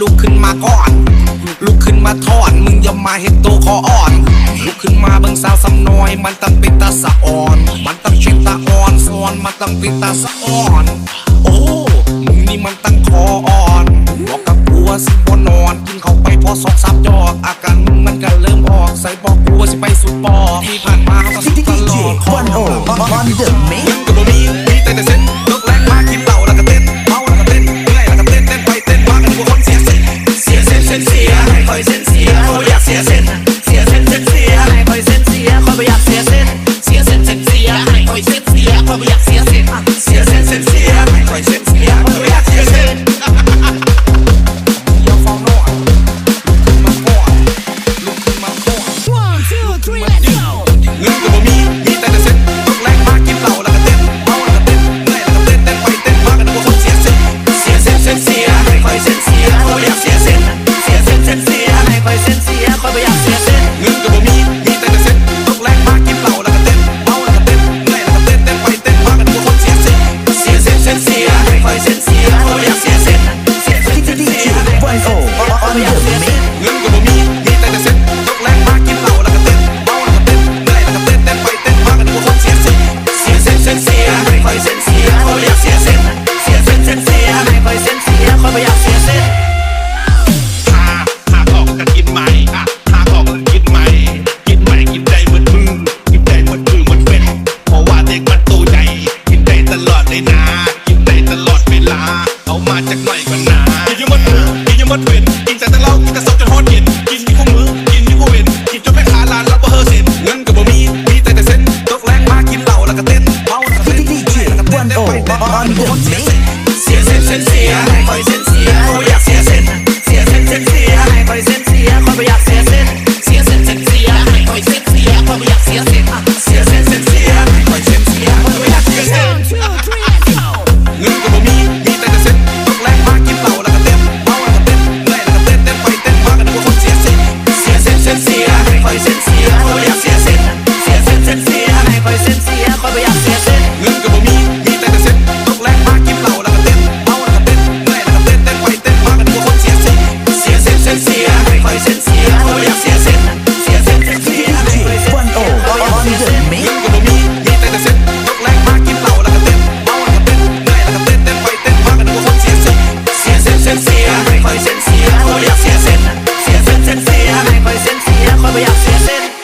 ลุกขึ้นมาก่อน ลุกขึ้นมาถอนมึงอย่ามาเห็นตัวคออ่อน ลุกขึ้นมาเบิ่งสาวสำน้อย มันต้องเป็นตาสะอ่อน มันต้องเป็นตาอ่อนสอนมันต้องเป็นตาสะอ่อน โอ้ มึงนี่มันตั้งคออ่อนบอกกับกูว่าสิบ่นอนกินเข้าไปพอสองสามจอกอาการมึงมันก็เริ่มออกใส่บอกกูว่าสิไปสุดปอกที่ผ่านมาเขาก็สุดตลอดวันโอ on the mix เงินก็บ่มีมี ยเขาไม่อยาก ส้นเสียเขาอยากเสียเงินก็บ่มีมีแต่แต่เซ็นตกแรงมากินเหล้าแล้วก็เต้นเมาแล้วก็เต้นเมื่อยแล้วก็เต้นเต้นไปเต้นมากันทุกคนเสียเซ็นเสียเซ็นเซ็นเสียไม่ค่อยเซ็นเสียเขาอยากเสียเซ็นเสียเซ็นเซ็นเสียไม่ค่อยเซ็นเสียเขาไม่อยากเสีย อนเต้นไปเต้นมา on กันกว่า the คนเสีย mix เส้นเสียเส้นเส้นเสียให้คอยเส้นเสียเขาอยากเสียเส้นเสียเส้นเส้นเสียให้คอยเส้นเสียเขาไม่อยากเสียเส้นเสียเส้นเส้นเสียให้คอยเส้นเสียเขาไม่อยากเสียเส้นเสียเส้นเส้นเสียให้คอยเส้นเสียเขาไม่อยากเสียเส้นเงินก็บ่มีมีแต่แต่เส้นตกแรงมากินเหล้าแล้วก็เต้นเมาแล้วก็เต้นเมื่อยแล้วก็เต้นเต้นไปเต้นมากันว่าคนเสียเส้นเสียเส้นเส้นเสียให้คอยเส้นเสียเขาไม่อยากเสียเส้นเสียเส้นเส้นเสียให้คอยเส้นเสียเขาไม่อยาก อยาไม่อยากเสียเส้นเสียเส้นเส้นเสียให้คอยเส้นเสียเขาไม่อยากเสียเส้น